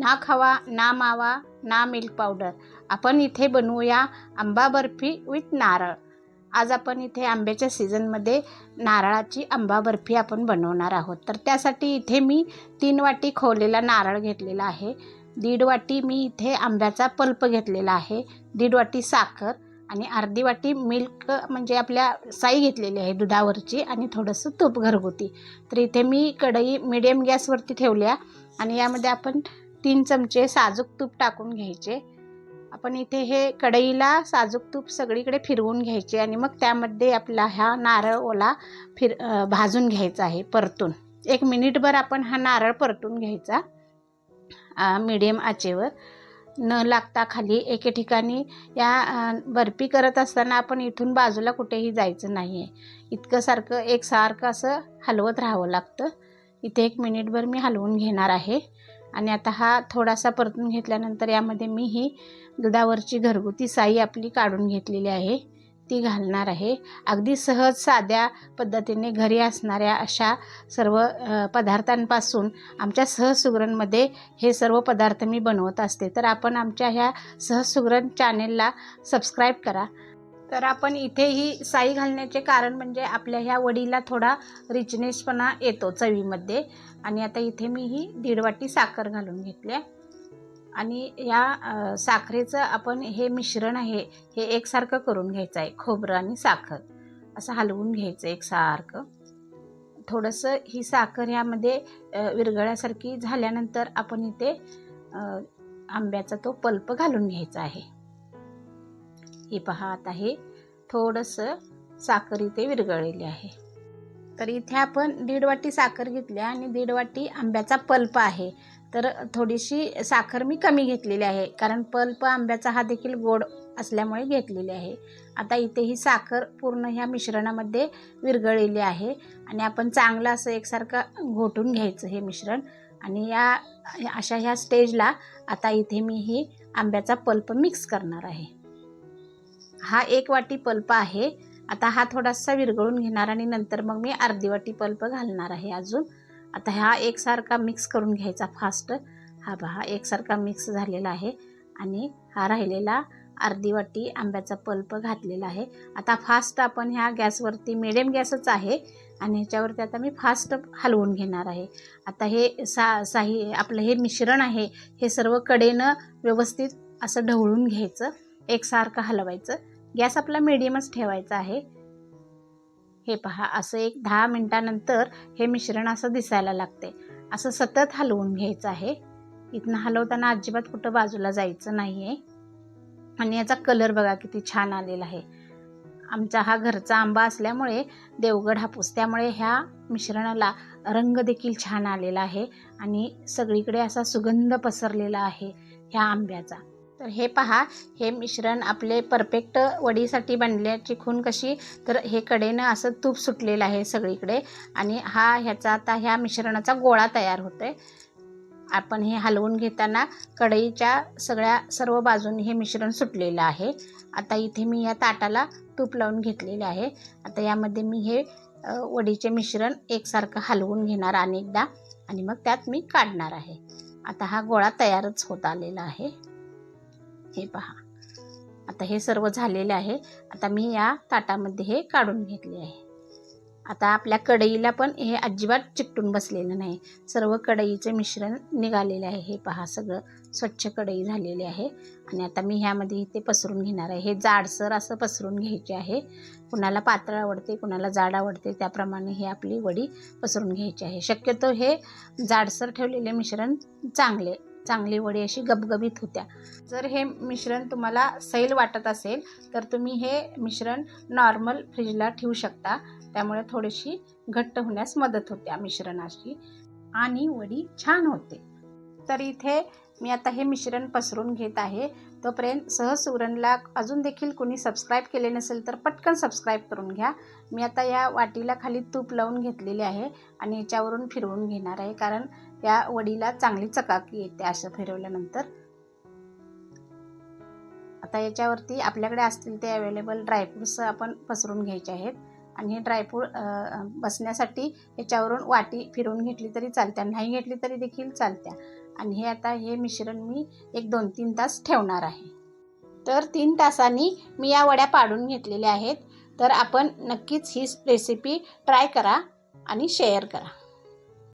ना खवा ना मावा ना मिल्क पावडर आपण इथे बनवूया आंबा बर्फी विथ नारळ. आज आपण इथे आंब्याच्या सीझनमध्ये नारळाची आंबा बर्फी आपण बनवणार आहोत. तर त्यासाठी इथे मी तीन वाटी खोवलेला नारळ घेतलेला आहे. दीड वाटी मी इथे आंब्याचा पल्प घेतलेला आहे. दीड वाटी साखर आणि अर्धी वाटी मिल्क म्हणजे आपल्या साई घेतलेली आहे दुधावरची आणि थोडंसं तूप घरगुती. तर इथे मी कढई मिडियम गॅसवरती ठेवल्या आणि यामध्ये आपण तीन चमचे साजूक तूप टाकून घ्यायचे. आपण इथे हे कढईला साजूक तूप सगळीकडे फिरवून घ्यायचे आणि मग त्यामध्ये आपला हा नारळ ओला फिर भाजून घ्यायचा आहे परतून. एक मिनिटभर आपण हा नारळ परतून घ्यायचा मीडियम आचेवर. न लागता खाली एके ठिकाणी या बर्फी करत असताना आपण इथून बाजूला कुठेही जायचं नाही आहे इतकं सारखं एकसारखं असं हलवत राहावं लागतं. इथे एक मिनिटभर मी हलवून घेणार आहे. आणि आता हा थोडासा परतून घेतल्यानंतर यामध्ये मी ही दुधावरची घरगुती साई आपली काढून घेतलेली आहे. ती घालणार आहे. अगदी सहज साध्या पद्धतीने घरी असणाऱ्या अशा सर्व पदार्थांपासून आमच्या सहज सुगरणमध्ये हे सर्व पदार्थ मी बनवत असते. तर आपण आमच्या ह्या सहज सुगरण चॅनेलला सबस्क्राईब करा. तर आपण इथे ही साई घालण्याचे कारण म्हणजे आपल्या ह्या वडीला थोडा रिचनेसपणा येतो चवीमध्ये. आणि आता इथे मी ही दीड वाटी साखर घालून घेतल्या आणि या साखरेचं आपण हे मिश्रण आहे हे एकसारखं करून घ्यायचं आहे खोबरं आणि साखर. असं हलवून घ्यायचं एकसारखं. थोडंसं ही साखर यामध्ये विरगळ्यासारखी विरघळ्यासारखी झाल्यानंतर आपण इथे आंब्याचा तो पल्प घालून घ्यायचा आहे. हे पहा आता हे थोडंसं साखर इथे विरघळलेली आहे. तर इथे आपण दीड वाटी साखर घेतली आणि दीड वाटी आंब्याचा पल्प आहे. तर थोडीशी साखर मी कमी घेतलेली आहे. कारण पल्प आंब्याचा हा देखील गोड असल्यामुळे घेतलेली आहे. आता इथे ही साखर पूर्ण ह्या मिश्रणामध्ये विरघळलेली आहे. आणि आपण चांगलं असं एकसारखं घोटून घ्यायचं हे मिश्रण. आणि या अशा ह्या स्टेजला आता इथे मी ही आंब्याचा पल्प मिक्स करणार आहे. हा एक वाटी पल्प आहे. आता हा थोडासा विरघळून घेणार आणि नंतर मग मी अर्धी वाटी पल्प घालणार आहे अजून. आता हा एकसारखा मिक्स करून घ्यायचा फास्ट हा पहा एकसारखा मिक्स झालेला आहे. आणि हा राहिलेला अर्धी वाटी आंब्याचा पल्प घातलेला आहे. आता फास्ट आपण ह्या गॅसवरती मिडियम गॅसच आहे. आणि ह्याच्यावरती आता मी फास्ट हलवून घेणार आहे. आता हे सा साही आपलं हे मिश्रण आहे. हे सर्व कडेनं व्यवस्थित असं ढवळून घ्यायचं. एकसारखं हलवायचं. गॅस आपला मिडियमच ठेवायचा आहे. हे पहा असं एक दहा मिनटानंतर हे मिश्रण असं दिसायला लागते. असं सतत हलवून घ्यायचं आहे. इथनं हलवताना अजिबात कुठं बाजूला जायचं नाही आहे आणि याचा कलर बघा किती छान आलेला आहे. आमचा हा घरचा आंबा असल्यामुळे देवगड हापूस त्यामुळे ह्या मिश्रणाला रंग देखील छान आलेला आहे. आणि सगळीकडे असा सुगंध पसरलेला आहे ह्या आंब्याचा. तर हे पहा हे मिश्रण आपले परफेक्ट वडीसाठी बनल्याची खून कशी तर हे कडेनं असं तूप सुटलेलं आहे सगळीकडे आणि हा ह्याचा आता ह्या मिश्रणाचा गोळा तयार होतो आहे आपण हे हलवून घेताना कढईच्या सगळ्या सर्व बाजूंनी हे मिश्रण सुटलेलं आहे. आता इथे मी या ताटाला तूप लावून घेतलेले आहे. आता यामध्ये मी हे वडीचे मिश्रण एकसारखं हलवून घेणार अनेकदा आणि मग त्यात मी काढणार आहे. आता हा गोळा तयारच होत आलेला आहे. हे पहा. आता हे सर्व झालेले आहे. आता मी या ताटामध्ये हे काढून घेतले आहे. आता आपल्या कढईला पण हे अजिबात चिकटून बसलेलं नाही. सर्व कढईचे मिश्रण निघालेले आहे. हे पहा सगळं स्वच्छ कढई झालेली आहे. आणि आता मी ह्यामध्ये इथे पसरून घेणार आहे. हे जाडसर असं पसरून घ्यायचे आहे. कुणाला पातळ आवडते कुणाला जाड आवडते त्याप्रमाणे हे आपली वडी पसरून घ्यायची आहे. शक्यतो हे जाडसर ठेवलेले मिश्रण चांगले चांगली वडी अशी गबगबीत होत्या. जर हे मिश्रण तुम्हाला सैल वाटत असेल तर तुम्ही हे मिश्रण नॉर्मल फ्रीजला ठेवू शकता. त्यामुळे थोडीशी घट्ट होण्यास मदत होते मिश्रणाची आणि वडी छान होते. तर इथे मी आता हे मिश्रण पसरून घेत आहे. तोपर्यंत सहज सुगरणला अजून देखील कोणी सबस्क्राईब केले नसेल तर पटकन सबस्क्राईब करून घ्या. मी आता या वाटीला खाली तूप लावून घेतलेले आहे आणि याच्यावरून फिरवून घेणार आहे. कारण या वडीला चांगली चकाकी येते असं फिरवल्यानंतर आता याच्यावरती आपल्याकडे असतील ते अवेलेबल ड्रायफ्रूट्स आपण पसरून घ्यायचे आहेत. आणि हे ड्रायफ्रूट बसण्यासाठी याच्यावरून वाटी फिरवून घेतली तरी चालत्या नाही घेतली तरी देखील चालत्या. आणि हे आता हे मिश्रण मी एक दोन तीन तास ठेवणार आहे. तर तीन तासांनी मी या वड्या पाडून घेतलेल्या आहेत. तर आपण नक्कीच ही रेसिपी ट्राय करा आणि शेअर करा.